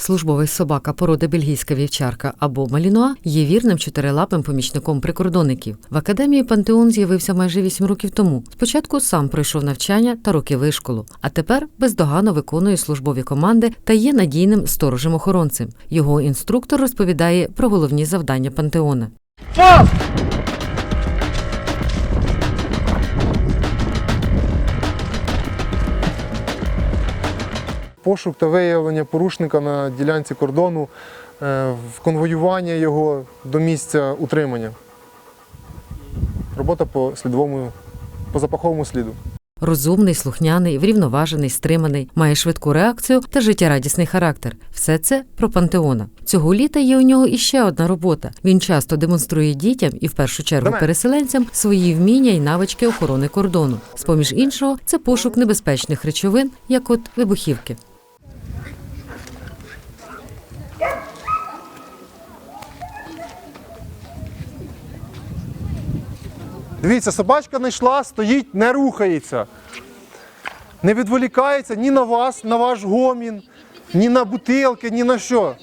Службовий собака породи бельгійська вівчарка або малінуа є вірним чотирилапим помічником прикордонників. В академії Пантеон з'явився майже вісім років тому. Спочатку сам пройшов навчання та роки вишколу, а тепер бездоганно виконує службові команди та є надійним сторожем-охоронцем. Його інструктор розповідає про головні завдання пантеона. Пошук та виявлення порушника на ділянці кордону, е, в конвоювання його до місця утримання. Робота по слідовому, по запаховому сліду. Розумний, слухняний, врівноважений, стриманий, має швидку реакцію та життєрадісний характер. Все це про пантеона. Цього літа є у нього іще одна робота. Він часто демонструє дітям і в першу чергу переселенцям свої вміння і навички охорони кордону. З поміж іншого, це пошук небезпечних речовин, як от вибухівки. Дивіться, собачка не йшла, стоїть, не рухається. Не відволікається ні на вас, на ваш гомін, ні на бутилки, ні на що.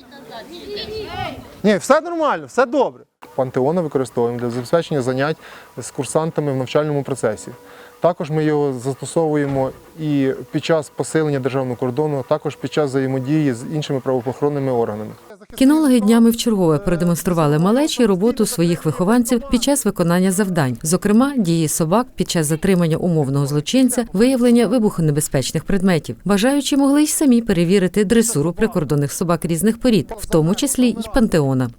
Ні, все нормально, все добре. Пантеона використовуємо для забезпечення занять з курсантами в навчальному процесі. Також ми його застосовуємо і під час посилення державного кордону, а також під час взаємодії з іншими правоохоронними органами. Кінологи днями вчергове продемонстрували малечі роботу своїх вихованців під час виконання завдань, зокрема дії собак під час затримання умовного злочинця, виявлення вибухонебезпечних предметів. Бажаючі могли й самі перевірити дресуру прикордонних собак різних порід, в тому числі й пантеона.